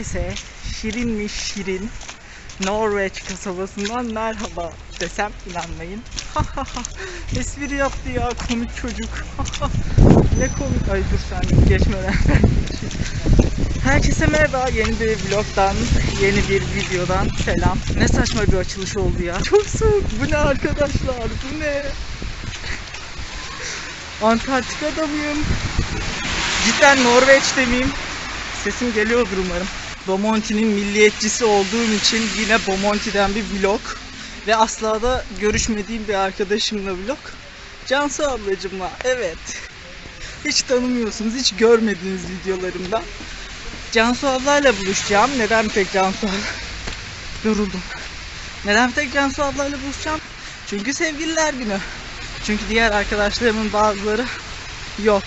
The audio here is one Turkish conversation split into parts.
Herkese şirin mi şirin Norveç kasabasından merhaba desem inanmayın. Espri yaptı ya komik çocuk. ne komik. Ay dur sen geçmeden. Herkese merhaba. Yeni bir vlogdan, yeni bir videodan selam. Ne saçma bir açılış oldu ya. Çok soğuk. Bu ne arkadaşlar? Bu ne? Antarktika'da mıyım? Cidden Norveç'te miyim? Sesim geliyordur umarım. Bomonti'nin milliyetçisi olduğum için yine Bomonti'den bir vlog. Ve asla da görüşmediğim bir arkadaşımla vlog. Cansu ablacımla, evet. Hiç tanımıyorsunuz, hiç görmediğiniz videolarımda. Cansu ablayla buluşacağım. Neden tek Cansu? Yoruldum. Neden tek Cansu ablayla buluşacağım? Çünkü sevgililer günü. Çünkü diğer arkadaşlarımın bazıları yok.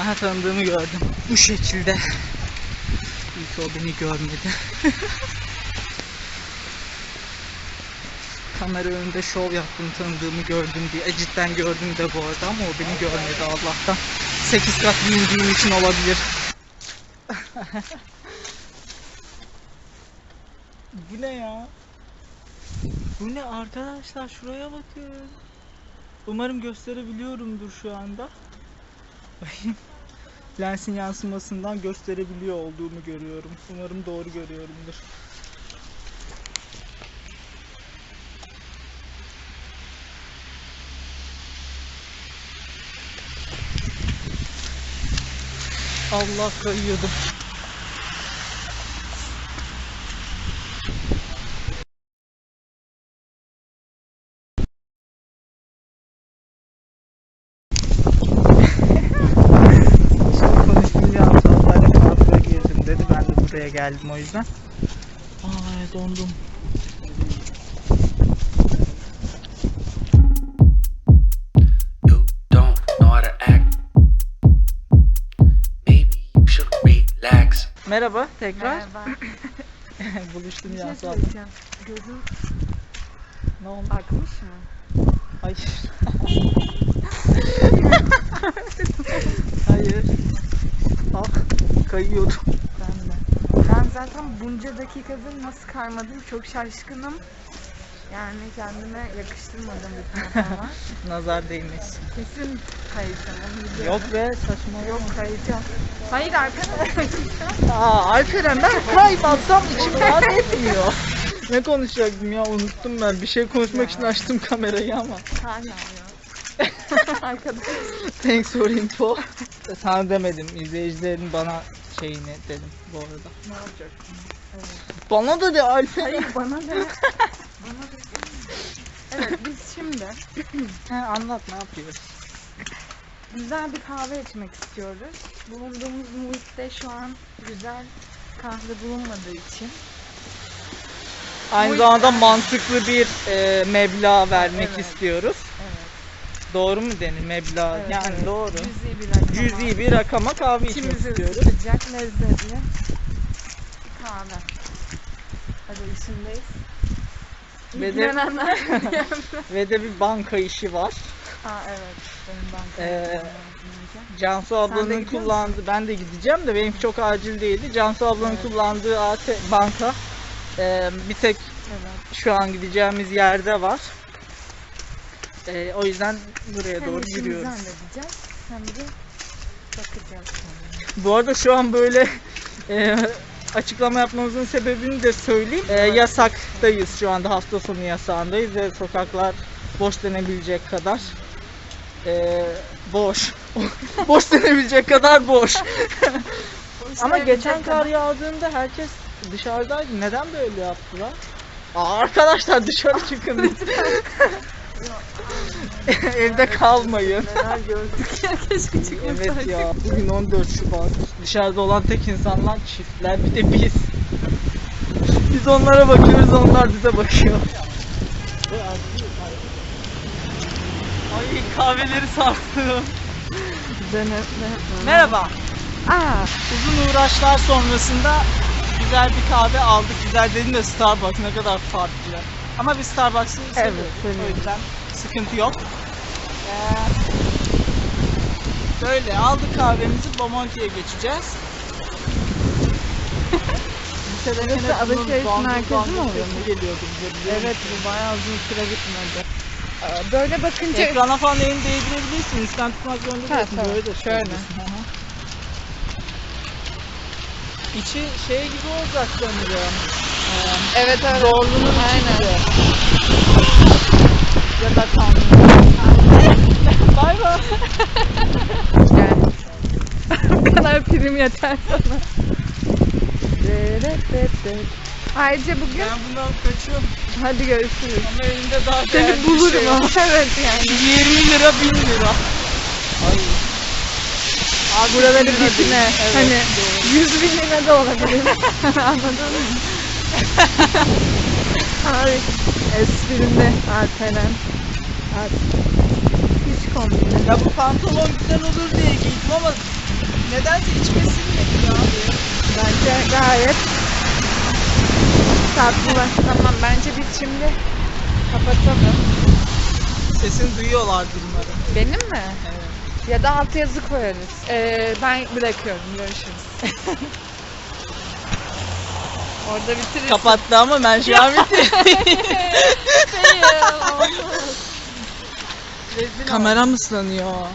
Aha tanıdığımı gördüm. Bu şekilde. Ki o beni görmedi. Kamera önünde şov yaptım tanıdığımı gördüm diye. E, cidden gördüm de bu arada ama o beni görmedi Allah'tan. 8 kat giyindiğim için olabilir. Bu ne ya? Bu ne arkadaşlar şuraya bakın. Umarım gösterebiliyorumdur şu anda. Lensin yansımasından gösterebiliyor olduğumu görüyorum. Umarım doğru görüyorumdur. Allah kayıyordum. Şimdi konuşmayacağım sohbete kahveye girdim dedi. Ben de buraya geldim o yüzden. Ay dondum. Merhaba tekrar. Merhaba. Buluştum ya şey. Gözün Ne oldu? akmış mı? Hayır. Hayır. Ah kayıyordum. Zaten bunca dakikadır nasıl kaymadım çok şaşkınım. Yani kendime yakıştırmadım bir tarafa. Nazar değmesin. Kesin kayacağım. Yok be saçma Yok kayacağım. Hayır arkadaşlar kayacağım. Aa Alperen ben kaybatsam içim rahat etmiyor. ne konuşacaktım ya unuttum ben. Bir şey konuşmak için açtım kamerayı ama. Hala ya. Arkadaş. Thanks for info. Sana demedim. izleyicilerin bana şeyini dedim bu arada. Ne olacak? Evet. Bana da de Alperen. Hayır bana da. bana da. Evet biz şimdi He, anlat ne yapıyoruz? güzel bir kahve içmek istiyoruz. Bulunduğumuz muhitte şu an güzel kahve bulunmadığı için Aynı Bu zamanda mantıklı bir e, meblağ vermek Evet. istiyoruz. Doğru mu denir meblağ? Evet, yani evet. doğru. Cüzi bir rakama. Cüzi bir rakama kahve içmek İçimizi istiyoruz. ısıtacak lezzetli kahve. Hadi işindeyiz. Ve de-. Ve de bir banka işi var. Aa evet. Benim banka. Ee, Cansu ablanın kullandığı, ben de gideceğim de benimki çok acil değildi. Cansu ablanın Evet. kullandığı AT banka e, bir tek Evet. şu an gideceğimiz yerde var. E, o yüzden buraya doğru yürüyoruz. halledeceğiz hem de bakacağız. Bu arada şu an böyle e, açıklama yapmamızın sebebini de söyleyeyim. E, yasaktayız şu anda hafta sonu yasağındayız ve sokaklar boş denebilecek kadar e, boş. boş denebilecek kadar boş. Ama geçen kar yağdığında herkes dışarıdaydı. Neden böyle yaptılar? Aa, arkadaşlar dışarı çıkın lütfen. Evde kalmayın. Neler gördük ya keşke çıkmasaydık. Evet ya bugün 14 Şubat. Dışarıda olan tek insanlar çiftler bir de biz. Biz onlara bakıyoruz onlar bize bakıyor. Ay kahveleri sarstım. Merhaba. Aa, Uzun uğraşlar sonrasında güzel bir kahve aldık. Güzel dedim de Starbucks ne kadar farklı. Ama biz Starbucks'ı seviyoruz. seviyoruz. O yüzden sıkıntı yok. Ee, böyle aldık kahvemizi Bomonti'ye geçeceğiz. Burası alışveriş merkezi mi oluyor? geliyordu bize Evet bu bayağı uzun süre gitmedi. Ee, Böyle bakınca Ekrana falan elini değdirebilirsin. Üstten tutmak zorunda değilsin. Böyle de Şöyle. Hı hı. İçi şey gibi olacak sanırım. Evet evet. Zorlu'nun içi Aynen. Ya da kanlı. Bay bay. Bu kadar prim yeter sana. Ayrıca bugün Ben bundan kaçıyorum. hadi görüşürüz. Ama elinde daha değerli Seni bir bulurum şey yok. ama evet yani. 20 lira 1000 lira. Ay. Abi Buraları dipine. Evet, hani doğru. 100 bin lira da olabilir. Anladın mı? Abi esprimde Alperen. Alp. Hiç değil. Ya bu pantolon güzel olur diye giydim ama nedense içime sinmedi ya. Bence gayet tatlı. Tamam bence biz şimdi kapatalım. Sesini duyuyorlardır umarım. Benim mi? Evet. Ya da altyazı koyarız. Ee, ben bırakıyorum. Görüşürüz. Orada bitiririz. Kapattı ama ben şu an bitirdim. Kameram ıslanıyor.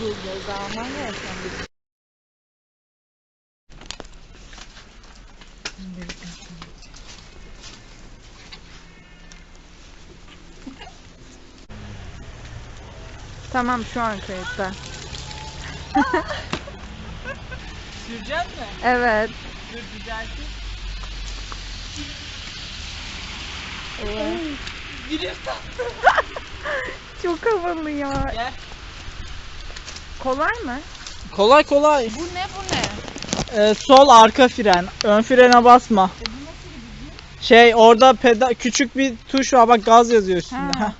Bu? Tamam şu an kayıtta. Sürecek mi? Evet. Dur düzelteyim. Gülüm tattı. Çok havalı ya. Gel. Kolay mı? Kolay kolay. Bu ne bu ne? Ee, sol arka fren. Ön frene basma. Şey orada peda küçük bir tuş var bak gaz yazıyor üstünde. Ha.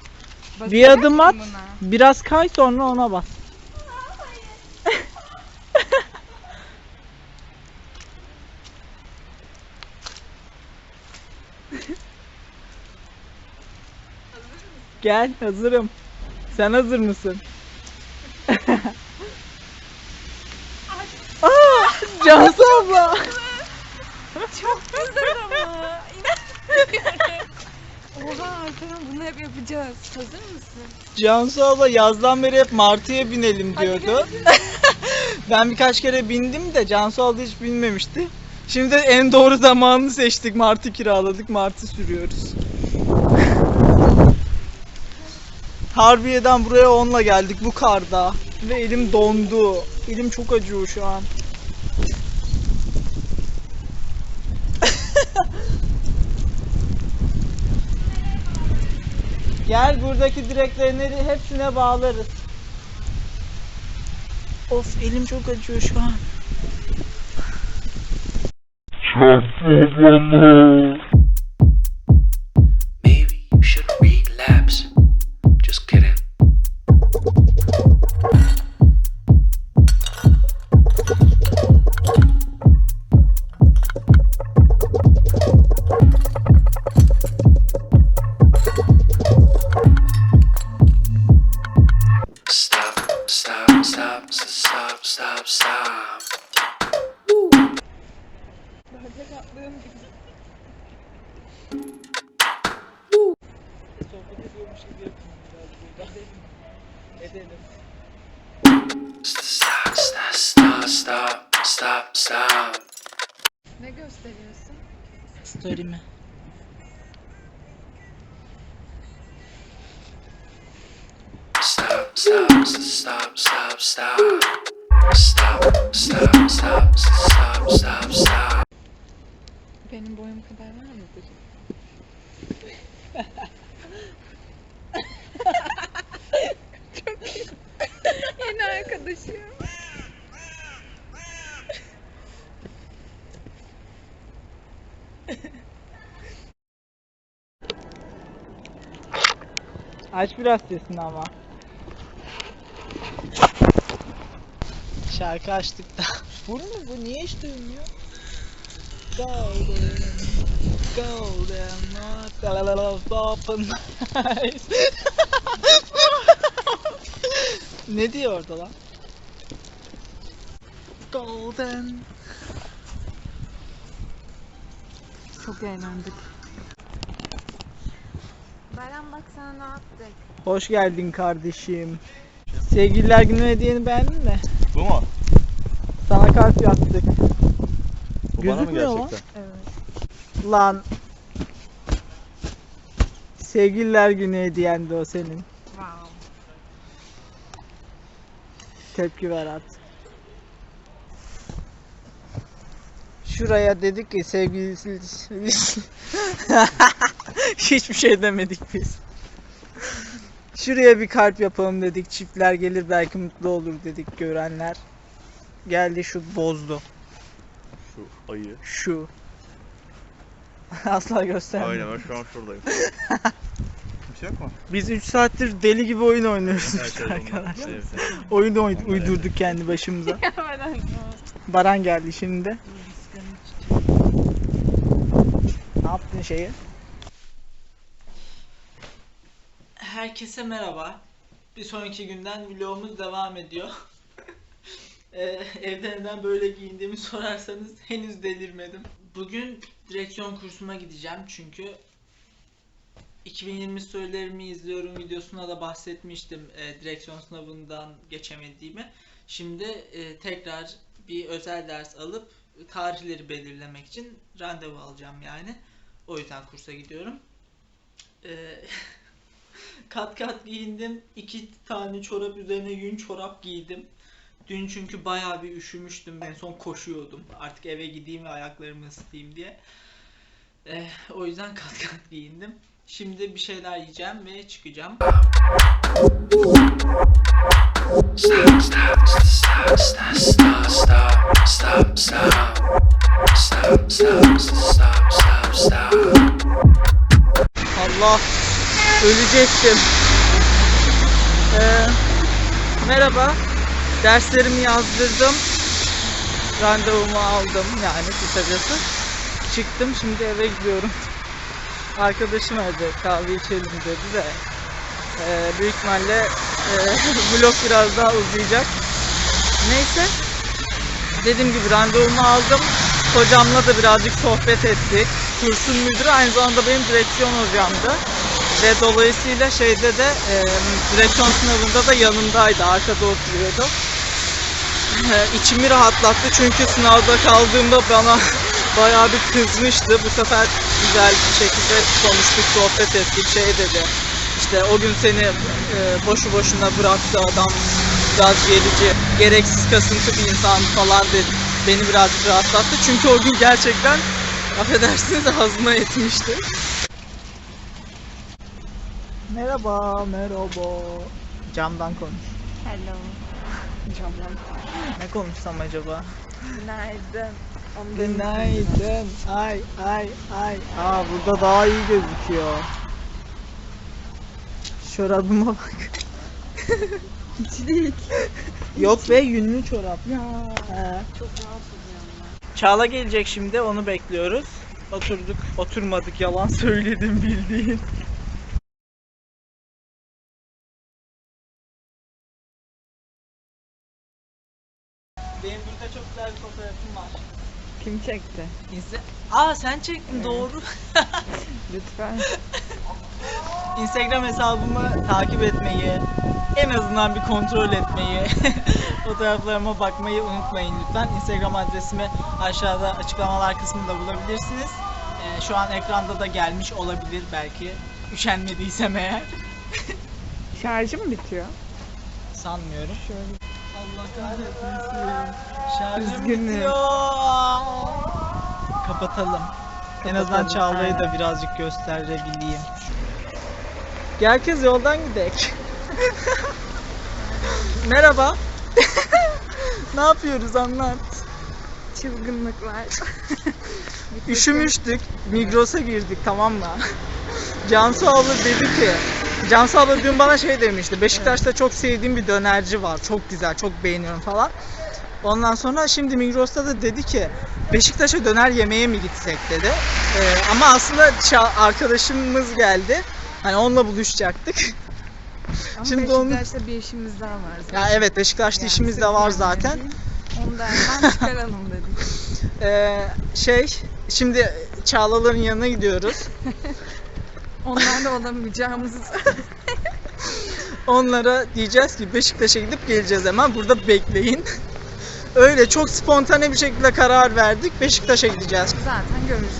Heh. Bir adım at. Mısın Biraz kay sonra ona bas. Gel hazırım. Sen hazır mısın? Aa, Cansu abla. Çok güzel ama. Oha Alperen bunu hep yapacağız. Hazır mısın? Cansu abla yazdan beri hep martıya binelim diyordu. ben birkaç kere bindim de Cansu abla hiç binmemişti. Şimdi en doğru zamanını seçtik. Martı kiraladık. Martı sürüyoruz. Harbiye'den buraya onunla geldik bu karda. Ve elim dondu. Elim çok acıyor şu an. Gel buradaki direklerini hepsine bağlarız. Of elim çok acıyor şu an. Maybe Story mi? Stop, stop, stop, stop, stop. Stop, stop, stop, stop, stop, stop. Benim boyum kadar var mıdır? Çok iyi. Yeni arkadaşım. Aç biraz sesini ama. Şarkı açtık da. Bu mu bu? Niye hiç duymuyor? Golden, golden, open eyes. ne diyor orada lan? Golden. çok eğlendik. Bayram bak sana ne yaptık. Hoş geldin kardeşim. Sevgililer günü hediyeni beğendin mi? Bu mu? Sana kalp yaptık. Bu bana mı Gözükmüyor lan. gerçekten? Evet. Lan. Sevgililer günü hediyendi o senin. Wow. Tepki ver artık. Şuraya dedik ki sevgilisi... Hiçbir şey demedik biz. Şuraya bir kalp yapalım dedik. Çiftler gelir belki mutlu olur dedik görenler. Geldi şu bozdu. Şu ayı. Şu. Asla göstermiyor. Aynen ben şu an şuradayım. Kimse yok mu? Biz 3 saattir deli gibi oyun oynuyoruz Evet, işte arkadaşlar. evet, evet. Oyun oy- Onlar uydurduk kendi başımıza. Baran geldi şimdi. Ne yaptın şeyi? Herkese merhaba. Bir sonraki günden vlogumuz devam ediyor. Ee, evde neden böyle giyindiğimi sorarsanız henüz delirmedim. Bugün direksiyon kursuma gideceğim çünkü 2020 sorularımı izliyorum videosuna da bahsetmiştim e, direksiyon sınavından geçemediğimi. Şimdi e, tekrar bir özel ders alıp tarihleri belirlemek için randevu alacağım yani. O yüzden kursa gidiyorum. E, kat kat giyindim. İki tane çorap üzerine yün çorap giydim. Dün çünkü bayağı bir üşümüştüm. En son koşuyordum. Artık eve gideyim ve ayaklarımı ısıtayım diye. E, o yüzden kat kat giyindim. Şimdi bir şeyler yiyeceğim ve çıkacağım. Allah ölecektim. Ee, merhaba. Derslerimi yazdırdım. Randevumu aldım yani kısacası. Çıktım şimdi eve gidiyorum. Arkadaşım evde kahve içelim dedi de ee, büyük ihtimalle e, vlog biraz daha uzayacak. Neyse dediğim gibi randevumu aldım. Hocamla da birazcık sohbet ettik. Kursun müdürü aynı zamanda benim direksiyon hocamdı. Ve dolayısıyla şeyde de e, direksiyon sınavında da yanımdaydı. Arkada oturuyordu. E, içimi rahatlattı çünkü sınavda kaldığımda bana bayağı bir kızmıştı. Bu sefer güzel bir şekilde konuştuk, sohbet ettik. Şey dedi, işte o gün seni e, boşu boşuna bıraktı adam biraz gerici, gereksiz kasıntı bir insan falan dedi. Beni birazcık rahatlattı. Çünkü o gün gerçekten affedersiniz ağzıma etmişti. Merhaba, merhaba. Camdan konuş. Hello. Camdan. Ne konuşsam acaba? Günaydın. Onu Günaydın. Ay ay ay. Aa burada daha iyi gözüküyor. Çorabıma bak. İçlik. Yok be yünlü çorap. Ya. He. Çok rahat oluyorum ben. Çağla gelecek şimdi onu bekliyoruz. Oturduk, oturmadık yalan söyledim bildiğin. Kim çekti? İnse Aa sen çektin doğru. Lütfen. Instagram hesabımı takip etmeyi, en azından bir kontrol etmeyi, fotoğraflarıma bakmayı unutmayın lütfen. Instagram adresimi aşağıda açıklamalar kısmında bulabilirsiniz. Ee, şu an ekranda da gelmiş olabilir belki. Üşenmediysem eğer. Şarjı mı bitiyor? Sanmıyorum. Şöyle. Allah kahretmesin. Şarjım Üzgünüm. bitiyor. Kapatalım. En azından Kapatalım, Çağla'yı da aynen. birazcık gösterebileyim. Gel kız yoldan gidek. Merhaba. ne yapıyoruz anlat. Çılgınlıklar. Üşümüştük. Migros'a girdik tamam mı? Cansu abla dedi ki Cansu abla dün bana şey demişti. Beşiktaş'ta çok sevdiğim bir dönerci var. Çok güzel, çok beğeniyorum falan. Ondan sonra şimdi Migros'ta da dedi ki Beşiktaş'a döner yemeye mi gitsek dedi. Ee, ama aslında arkadaşımız geldi. Hani onunla buluşacaktık. Ama Şimdi Beşiktaş'ta bir işimiz daha var zaten. ya evet Beşiktaş'ta Yani işimiz de var yemeğe zaten. değil, Onu da hemen çıkaralım dedik. Ee, şey şimdi Çağlaların yanına gidiyoruz. Onlarla olamayacağımızı Onlara diyeceğiz ki Beşiktaş'a gidip geleceğiz hemen. Burada bekleyin. Öyle çok spontane bir şekilde karar verdik. Beşiktaş'a gideceğiz. zaten görürsünüz.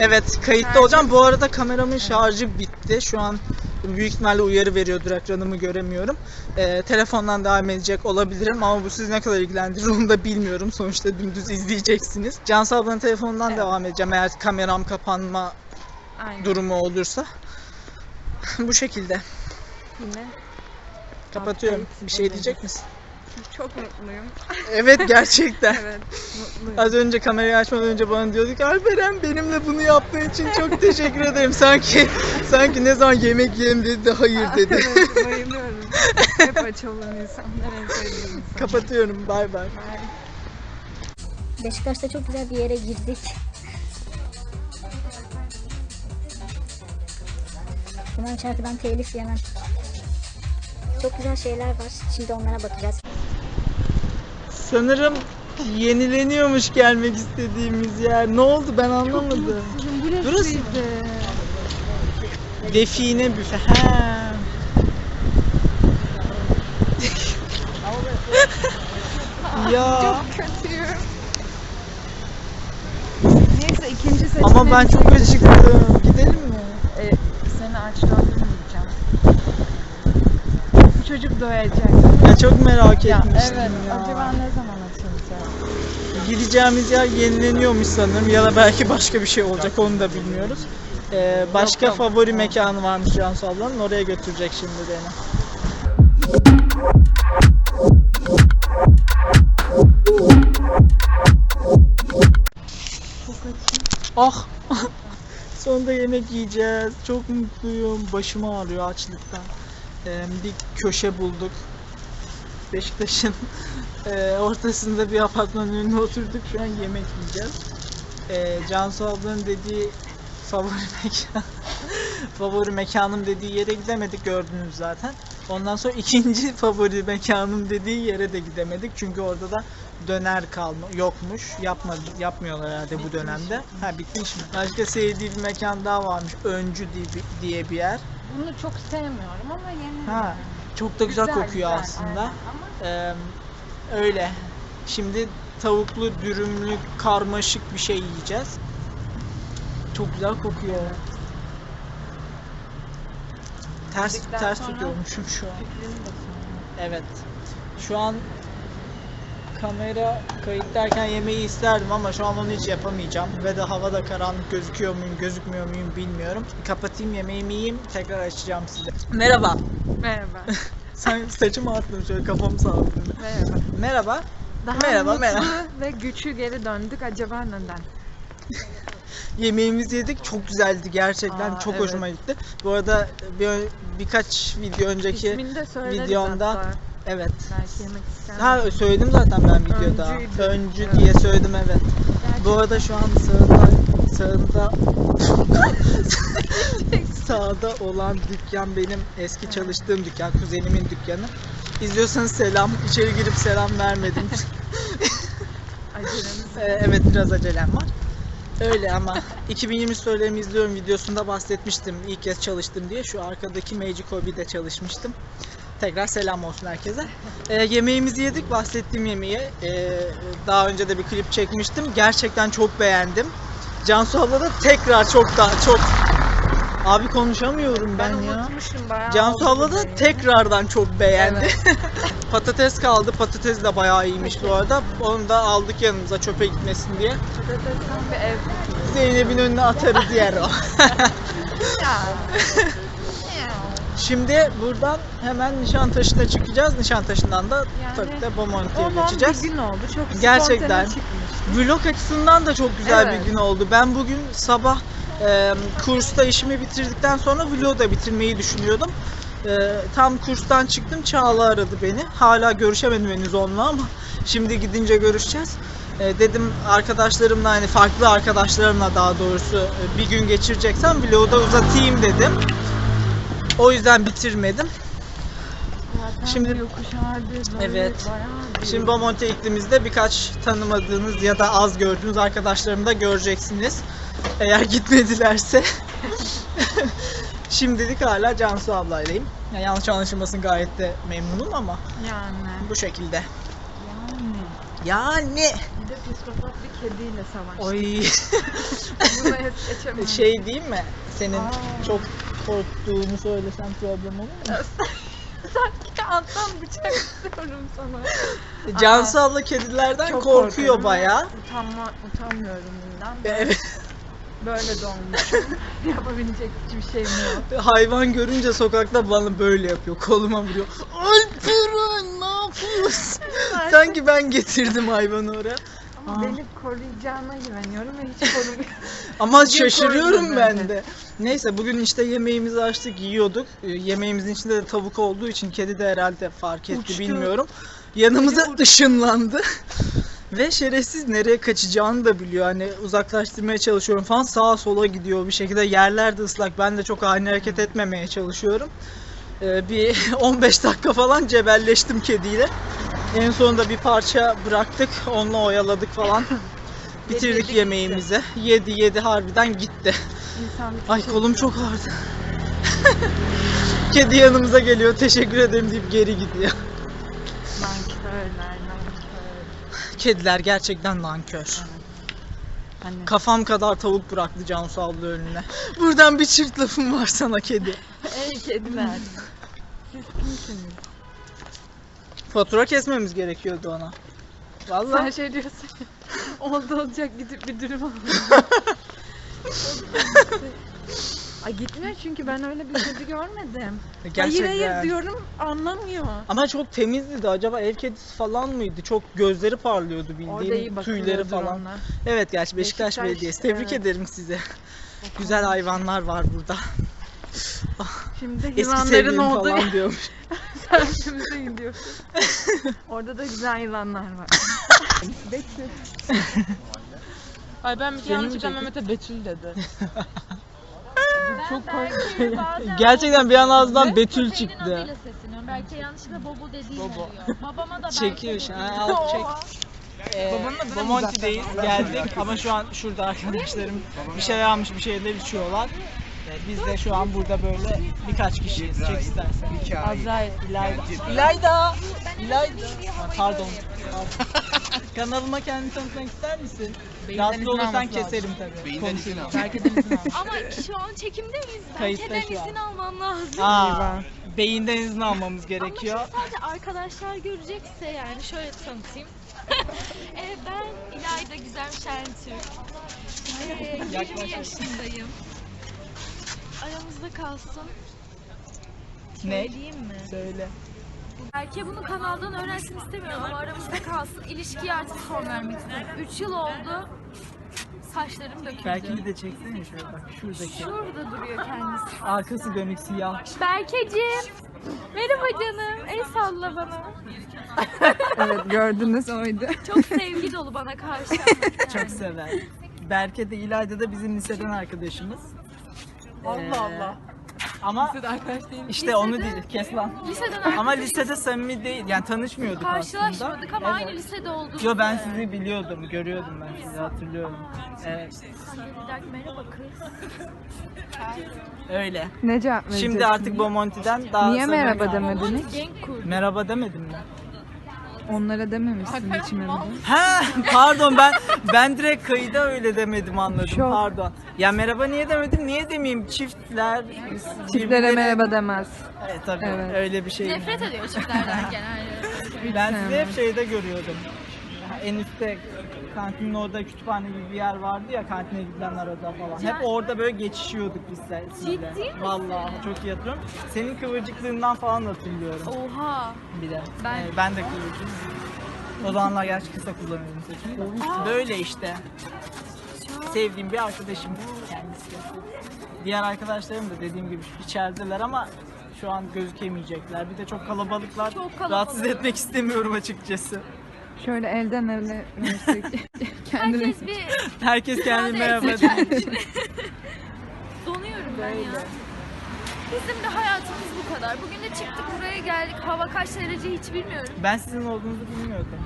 Evet kayıtta Şarjı- olacağım. Bu arada kameramın şarjı bitti. Şu an büyük ihtimalle uyarı veriyordur ekranımı göremiyorum. Ee, telefondan devam edecek olabilirim ama bu sizi ne kadar ilgilendirir onu da bilmiyorum. Sonuçta dümdüz izleyeceksiniz. Cansu ablanın telefonundan Evet. devam edeceğim eğer kameram kapanma Aynen. durumu olursa. bu şekilde. Yine Kapatıyorum. Bir şey diyecek misin? çok mutluyum. Evet gerçekten. Evet, mutluyum. Az önce kamerayı açmadan önce bana diyordu ki Alperen benimle bunu yaptığın için çok teşekkür ederim. Sanki sanki ne zaman yemek yiyelim dedi de hayır dedi. evet, bayılıyorum. Hep aç olan insanlar en sevdiğim. Kapatıyorum. Bay bay. Beşiktaş'ta çok güzel bir yere girdik. Umarım şarkıdan telif yemem. Çok güzel şeyler var. Şimdi onlara bakacağız. Sanırım yenileniyormuş gelmek istediğimiz yer. Ne oldu ben anlamadım. Burası mı? Define büfe. Ha. ya Kötüyüm. Neyse ikinci seçeneğim. ama ben çok acıktım. Gidelim mi? E, seni aç doldurmayacağım. Bu çocuk doyacak. Ya çok merak Ya etmiştim evet. ya. Acaba ne zaman açılacak? Gideceğimiz yer yenileniyormuş sanırım ya da belki başka bir şey olacak onu da bilmiyoruz. Ee, başka yok. favori mekanı varmış Cansu ablanın oraya götürecek şimdi beni. Ah! Sonunda yemek yiyeceğiz. Çok mutluyum. Başım ağrıyor açlıktan. Ee, bir köşe bulduk. Beşiktaş'ın e, ortasında bir apartmanın önüne oturduk. Şu an yemek yiyeceğiz. E, Cansu ablanın dediği favori mekan favori mekanım dediği yere gidemedik gördünüz zaten. Ondan sonra ikinci favori mekanım dediği yere de gidemedik. Çünkü orada da döner kalma yokmuş. Yapmadı, yapmıyorlar herhalde bu dönemde. Ha bitmiş mi? Başka sevdiği bir mekan daha varmış. Öncü diye bir, yer. Bunu çok sevmiyorum ama yeni. Ha, çok da güzel, Güzel, kokuyor güzel, aslında. aynen. Ama Ee, öyle. Şimdi tavuklu, dürümlü, karmaşık bir şey yiyeceğiz. Çok güzel kokuyor. Ters Yedikten ters tutuyormuşum şu an. Evet. Şu an kamera kayıtlarken yemeği isterdim ama şu an onu hiç yapamayacağım. Ve de havada karanlık gözüküyor muyum, gözükmüyor muyum bilmiyorum. Kapatayım yemeğimi yiyeyim, tekrar açacağım size. Merhaba. Merhaba. Sen saçımı attın şöyle kafamı salladım. Merhaba. Merhaba. Daha Merhaba, mutlu merhaba. ve güçlü geri döndük. Acaba neden? Yemeğimizi yedik. Çok güzeldi gerçekten. Aa, çok evet. hoşuma gitti. Bu arada bir, birkaç video önceki videomda- hatta. Evet. Belki yemek ister Ha söyledim zaten ben videoda. Öncüydü. Öncü Evet. diye söyledim evet. Gerçi Bu arada şu an sağında sağında sağda olan dükkan benim eski çalıştığım dükkan, kuzenimin dükkanı. İzliyorsanız selam. İçeri girip selam vermedim. acelemiz Ee, evet biraz acelem var. Öyle ama 2020 sorularımı izliyorum videosunda bahsetmiştim ilk kez çalıştım diye. Şu arkadaki Magic Hobby'de çalışmıştım. Tekrar selam olsun herkese. Ee, yemeğimizi yedik bahsettiğim yemeği. Ee, daha önce de bir klip çekmiştim. Gerçekten çok beğendim. Cansu abla da tekrar çok daha çok Abi konuşamıyorum ben, Ben ya. unutmuşum bayağı. Cansu abla da tekrardan çok beğendi. Evet. Patates kaldı. Patates de bayağı iyiymiş bu arada. Onu da aldık yanımıza çöpe gitmesin diye. Patatesten bir ev. Zeynep'in önüne atarız yer o. Şimdi buradan hemen Nişantaşı'na çıkacağız. Nişantaşı'ndan da Yani tabii de Bomonti'ye geçeceğiz. bir gün oldu. Çok Gerçekten. Vlog açısından da çok güzel Evet. bir gün oldu. Ben bugün sabah e, kursta işimi bitirdikten sonra vlogu da bitirmeyi düşünüyordum. E, tam kurstan çıktım Çağla aradı beni. Hala görüşemedim henüz onunla ama şimdi gidince görüşeceğiz. E, dedim arkadaşlarımla hani farklı arkadaşlarımla daha doğrusu e, bir gün geçireceksem vlogu da uzatayım dedim. O yüzden bitirmedim. Zaten Şimdi- yokuş böyle Evet. Şimdi Bomonti'ye gittiğimizde birkaç tanımadığınız ya da az gördüğünüz arkadaşlarımı da göreceksiniz. Eğer gitmedilerse. Şimdilik hala Cansu ablaylayım. Yani yanlış anlaşılmasın gayet de memnunum ama Yani. bu şekilde. Yani. Yani. Bir de psikopat bir kediyle savaştık. Oy. Bunu es geçemem. şey değil mi? Senin Aa. çok korktuğunu söylesem problem olur mu? Sanki alttan bıçak istiyorum sana. Cansu abla kedilerden Çok korkuyor korkuyorum. bayağı. Utanma, utanmıyorum bundan. Evet. Böyle doğmuşum. Yapabilecek hiçbir şeyim yok. Hayvan görünce sokakta bana böyle yapıyor. Koluma vuruyor. Alperen ne yapıyorsun? Sanki ben getirdim hayvanı oraya. Ama Aa. beni koruyacağına güveniyorum ve hiç korumuyor. Ama şaşırıyorum koydum ben ben de. Neyse bugün işte yemeğimizi açtık yiyorduk. Ee, Yemeğimizin içinde de tavuk olduğu için kedi de herhalde fark etti Uçtu. bilmiyorum. Yanımıza ışınlandı. Ve şerefsiz nereye kaçacağını da biliyor. Hani uzaklaştırmaya çalışıyorum falan sağa sola gidiyor bir şekilde. Yerler de ıslak. Ben de çok ani hareket etmemeye çalışıyorum. Ee, bir 15 dakika falan cebelleştim kediyle. En sonunda bir parça bıraktık. Onunla oyaladık falan. Bitirdik yemeğimizi. Yedi yedi harbiden gitti. İnsan Ay teşekkür kolum çok ağrıdı. Kedi yanımıza geliyor teşekkür ederim deyip geri gidiyor. Nankörler, nankör. Kediler gerçekten nankör. Hani Kafam kadar tavuk bıraktı Cansu abla önüne. Buradan bir çift lafım var sana kedi. ey kediler. Siz kimsiniz? Fatura kesmemiz gerekiyordu ona. Sen Vallahi şey diyorsun oldu olacak gidip bir dürüm alalım. Ay gitmiyor çünkü ben öyle bir kedi görmedim. gerçekten. Hayır hayır diyorum anlamıyor. Ama çok temizdi acaba ev kedisi falan mıydı? Çok gözleri parlıyordu Orada iyi tüyleri bakılıyordur falan. ona. Evet gerçi Beşiktaş, Beşiktaş, Belediyesi. Tebrik evet. ederim size. Güzel hayvanlar var burada. Şimdi Eski yılanların sevgilim olduğu falan diyormuş. servise gidiyorsun. Orada da güzel yılanlar var. Betül. Ay ben bir kere yanlışlıkla Mehmet'e Betül dedi. Çok korkuyorum. Gerçekten bir an ağzından Betül çıktı. sesleniyorum. Belki yanlışlıkla Bobo dediğim Bobo. oluyor. Babama da Çekiyor şu an. Al çek. Ee, Babanın adını Bomonti'deyiz. Geldik ama şu an şurada arkadaşlarım bir şeyler almış bir şeyler içiyorlar. Ee, biz de şu an burada böyle birkaç kişiyiz. Çek istersen. Azrail, İlayda. İlayda! İlayda! Ha, Pardon. Kanalıma kendini tanıtmak ister misin? Rahatsız izin olursan alması keserim tabii. Herkesten izin al. Ama şu an çekimde miyiz? Kayıtta Belki şu an. izin almam lazım. Aa, beyinden izin almamız gerekiyor. Ama şimdi sadece arkadaşlar görecekse yani şöyle tanıtayım. ee, ben İlayda Güzel Şentürk. Ee, 20 Yaklaş. yaşındayım. Aramızda kalsın. Ne? Söyleyeyim mi? Söyle. Belki bunu kanaldan öğrensin istemiyorum ama aramızda kalsın. İlişkiye artık son vermek istiyorum. 3 yıl oldu. Saçlarım döküldü. Belki de çeksene şöyle bak şuradaki. Şurada duruyor kendisi. Arkası dönük siyah. Berkeciğim. Merhaba canım. El salla bana. Evet gördünüz oydu. Çok sevgi dolu bana karşı. Çok sever. Berke de İlayda da bizim liseden arkadaşımız. Allah Allah. Ama Siz de arkadaş değil işte onu değil, kes lan. Liseden Ama arkadaşız. lisede samimi değil, yani tanışmıyorduk aslında. Karşılaşmadık ama aynı Evet. lisede olduk. Yo ben sizi biliyordum, görüyordum ben sizi hatırlıyorum. Evet, Bir dakika merhaba kız. öyle. Ne cevap vereceksin? Şimdi artık Bomonti'den daha Niye samimi merhaba demediniz? Genk. Merhaba demedim mi? Onlara dememişsin hiç merhaba. Ha pardon ben ben direkt kayıda öyle demedim anladım Şok. pardon. Ya merhaba niye demedim niye demeyeyim çiftler Çiftlere birbirleri- merhaba demez. Evet tabii Evet. öyle bir şey. Nefret ediyor çiftlerden genelde. Ben sizi hep şeyde görüyordum. En üstte kantinin orada kütüphane gibi bir yer vardı ya kantine gidilen arada falan. Hep orada böyle geçişiyorduk biz de-. Ciddi misin? Vallahi çok iyi hatırlıyorum. Senin kıvırcıklığından falan hatırlıyorum Oha. bir de. Ben- Ee, ben de kıvırcık. O zamanlar gerçi kısa kullanıyordum saçımı. Böyle işte. Sevdiğim bir arkadaşım kendisi. Diğer arkadaşlarım da dediğim gibi içerideler ama şu an gözükemeyecekler. Bir de çok kalabalıklar. Çok kalabalık. Rahatsız etmek istemiyorum açıkçası. Şöyle elden ele versek. Herkes bir Herkes kendi ifade merhaba kendini. Donuyorum ben ya. Bizim de hayatımız bu kadar. Bugün de çıktık buraya geldik. Hava kaç derece hiç bilmiyorum. Ben sizin olduğunuzu bilmiyordum.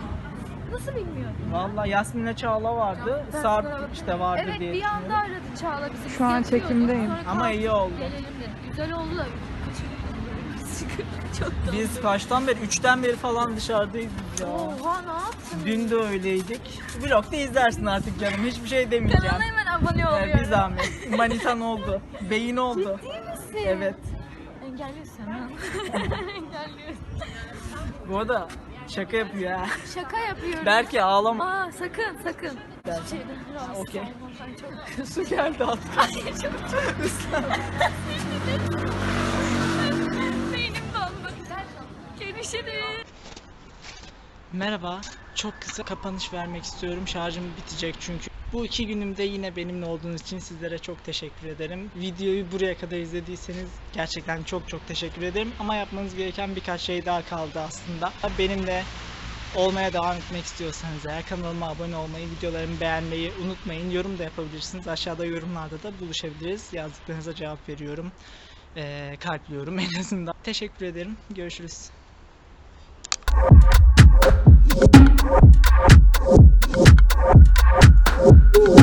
Nasıl bilmiyorum? Valla Yasmin'le Çağla vardı. Ben Sarp işte vardı Evet diye bir anda düşünüyorum. aradı Çağla bizi. Şu an çekimdeyim. Sonra Ama kalktık, iyi oldu. Gelelim dedik. Güzel oldu da. Çok. Biz kaçtan beri? Üçten beri falan dışarıdayız ya. Oha ne yaptın? Dün de öyleydik. Vlogda izlersin artık canım. Hiçbir şey demeyeceğim. Kanala hemen abone Ee, oluyorum. bir zahmet. Manitan oldu. Beyin oldu. misin? Evet. Engelliyorsun ha. Engelliyorsun. Bu arada şaka yapıyor ha. Şaka yapıyorum. Belki ağlama. Aa sakın sakın. Ben- Şeyden rahatsız Okey. olmam. Ben çok Su geldi alt. Görüşürüz. Merhaba. Çok kısa kapanış vermek istiyorum. Şarjım bitecek çünkü. Bu iki günümde yine benimle olduğunuz için sizlere çok teşekkür ederim. Videoyu buraya kadar izlediyseniz gerçekten çok çok teşekkür ederim. Ama yapmanız gereken birkaç şey daha kaldı aslında. Benimle olmaya devam etmek istiyorsanız eğer kanalıma abone olmayı, videolarımı beğenmeyi unutmayın. Yorum da yapabilirsiniz. Aşağıda yorumlarda da buluşabiliriz. Yazdıklarınıza cevap veriyorum. Ee, kalpliyorum en azından. Teşekkür ederim. Görüşürüz. ん?